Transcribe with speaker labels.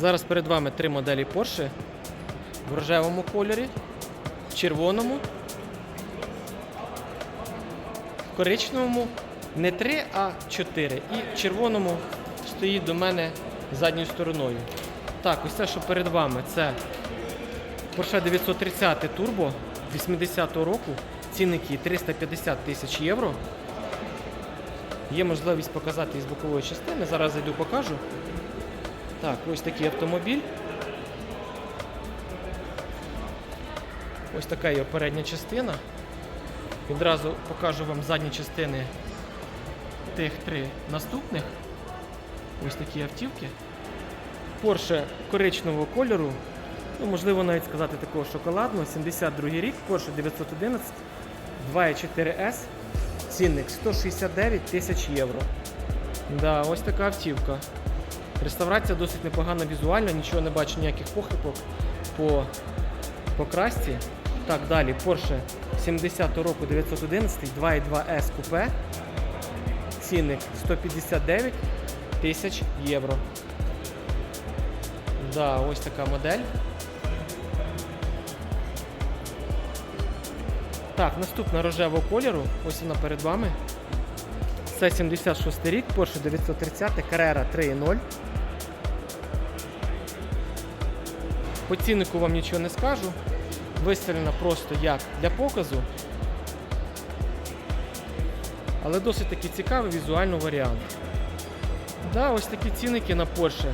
Speaker 1: Зараз перед вами три моделі Porsche в рожевому кольорі, в червоному, в коричневому не три, а чотири. І в червоному стоїть до мене задньою стороною. Так, ось це, що перед вами, це Porsche 930 Turbo 80-го року. Цінники 350 тисяч євро. Є можливість показати із бокової частини. Зараз зайду покажу. Так, ось такий автомобіль. Ось така його передня частина. Відразу покажу вам задні частини тих три наступних. Ось такі автівки. Porsche коричневого кольору. Ну, можливо, навіть сказати такого шоколадного. 72 рік, Porsche 911, 2.4 S. Цінник 169 тисяч євро. Да, ось така автівка. Реставрація досить непогана візуально, нічого не бачу, ніяких похибок по, по красці. Так, далі Porsche 70 року 911, 2.2 S купе. Цінник 159 тисяч євро. Да, ось така модель. Так, наступна рожевого кольору. Ось вона перед вами. Це 76 рік, Porsche 930, Carrera 3.0. По ціннику вам нічого не скажу. Виставлена просто як для показу. Але досить таки цікавий візуальний варіант. Да, ось такі цінники на Porsche